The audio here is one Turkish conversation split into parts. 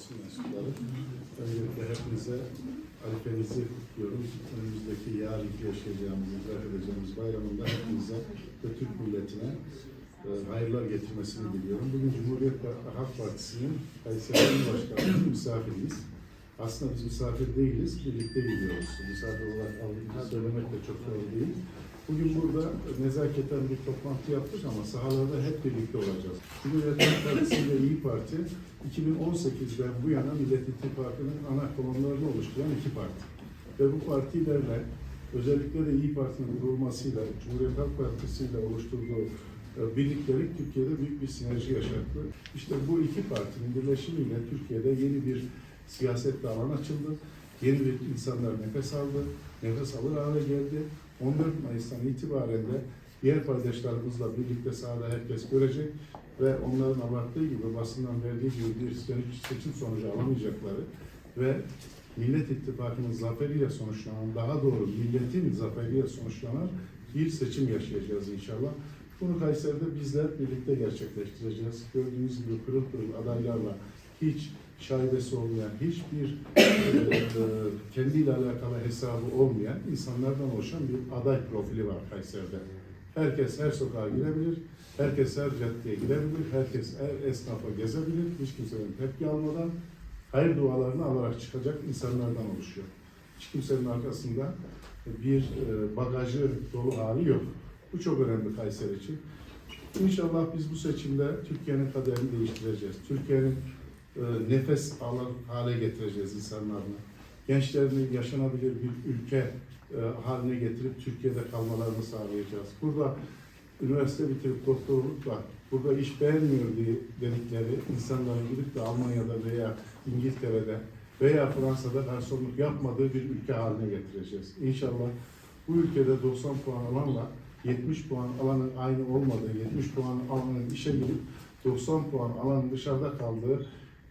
basın mensupları. Öncelikle hepinize Arifenizi kutluyorum. Önümüzdeki yarınki yaşayacağımız, idrak edeceğimiz bayramında hepinize ve Türk milletine e, hayırlar getirmesini diliyorum. Bugün Cumhuriyet Halk Partisi'nin Kayseri İl Başkanı'nın misafiriyiz. Aslında biz misafir değiliz, birlikte gidiyoruz. Misafir olarak aldığımızı söylemek de çok doğru değil. Bugün burada nezaketen bir toplantı yaptık ama sahalarda hep birlikte olacağız. Cumhuriyet Halk Partisi ve İyi Parti 2018'den bu yana Millet İttifakı'nın ana kolonlarını oluşturan iki parti. Ve bu partilerle özellikle de İyi Parti'nin kurulmasıyla, Cumhuriyet Halk Partisi ile oluşturduğu e, birliktelik Türkiye'de büyük bir sinerji yaşattı. İşte bu iki partinin birleşimiyle Türkiye'de yeni bir siyaset alan açıldı. Yeni bir insanlar nefes aldı, nefes alır hale geldi. 14 Mayıs'tan itibaren de diğer paydaşlarımızla birlikte sahada herkes görecek ve onların abarttığı gibi basından verdiği gibi bir seçim- sonucu alamayacakları ve Millet İttifakı'nın zaferiyle sonuçlanan, daha doğru milletin zaferiyle sonuçlanan bir seçim yaşayacağız inşallah. Bunu Kayseri'de bizler birlikte gerçekleştireceğiz. Gördüğünüz gibi pırıl pırıl adaylarla hiç şaibesi olmayan, hiçbir e, e, kendiyle alakalı hesabı olmayan insanlardan oluşan bir aday profili var Kayseri'de. Herkes her sokağa girebilir, herkes her caddeye girebilir, herkes her esnafa gezebilir, hiç kimsenin tepki almadan hayır dualarını alarak çıkacak insanlardan oluşuyor. Hiç kimsenin arkasında bir e, bagajı dolu hali yok. Bu çok önemli Kayseri için. İnşallah biz bu seçimde Türkiye'nin kaderini değiştireceğiz. Türkiye'nin nefes alan hale getireceğiz insanlarını. Gençlerini yaşanabilir bir ülke e, haline getirip Türkiye'de kalmalarını sağlayacağız. Burada üniversite bitirip doktorlukla burada iş beğenmiyor diye dedikleri insanların gidip de Almanya'da veya İngiltere'de veya Fransa'da garsonluk yapmadığı bir ülke haline getireceğiz. İnşallah bu ülkede 90 puan alanla 70 puan alanın aynı olmadığı, 70 puan alanın işe girip 90 puan alanın dışarıda kaldığı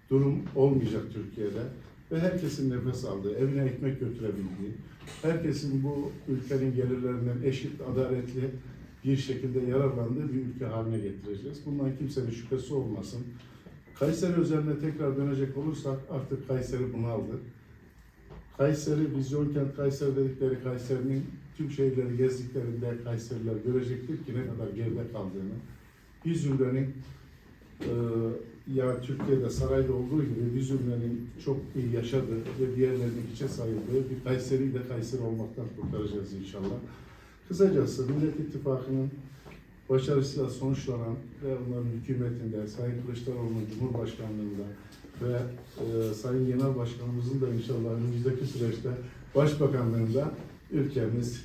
durum olmayacak Türkiye'de. Ve herkesin nefes aldığı, evine ekmek götürebildiği, herkesin bu ülkenin gelirlerinden eşit, adaletli bir şekilde yararlandığı bir ülke haline getireceğiz. Bundan kimsenin şüphesi olmasın. Kayseri üzerine tekrar dönecek olursak artık Kayseri bunaldı. Kayseri, vizyon kent Kayseri dedikleri Kayseri'nin tüm şehirleri gezdiklerinde Kayseriler görecektir ki ne kadar geride kaldığını. Zümrenin e, ya Türkiye'de sarayda olduğu gibi bir zümrenin çok iyi yaşadığı ve diğerlerinin hiçe sayıldığı bir Kayseri'yi de Kayseri olmaktan kurtaracağız inşallah. Kısacası Millet İttifakı'nın başarısıyla sonuçlanan ve onların hükümetinde, Sayın Kılıçdaroğlu'nun Cumhurbaşkanlığında ve e, Sayın Genel Başkanımızın da inşallah önümüzdeki süreçte Başbakanlığında ülkemiz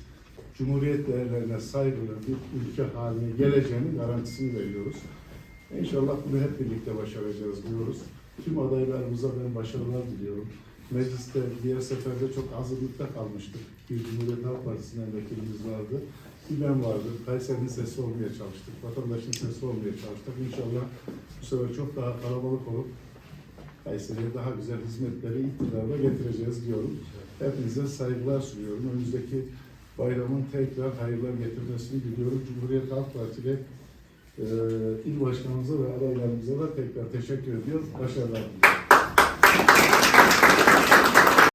Cumhuriyet değerlerine saygılı bir ülke haline geleceğinin garantisini veriyoruz. İnşallah bunu hep birlikte başaracağız diyoruz. Tüm adaylarımıza ben başarılar diliyorum. Mecliste diğer seferde çok hazırlıkta kalmıştık. Bir Cumhuriyet Halk Partisi'nden vekilimiz vardı. Bir ben vardı. Kayseri'nin sesi olmaya çalıştık. Vatandaşın sesi olmaya çalıştık. İnşallah bu sefer çok daha kalabalık olup Kayseri'ye daha güzel hizmetleri iktidarla getireceğiz diyorum. Hepinize saygılar sunuyorum. Önümüzdeki bayramın tekrar hayırlar getirmesini diliyorum. Cumhuriyet Halk Partili e, il başkanımıza ve adaylarımıza da tekrar teşekkür ediyorum. Başarılar diliyorum.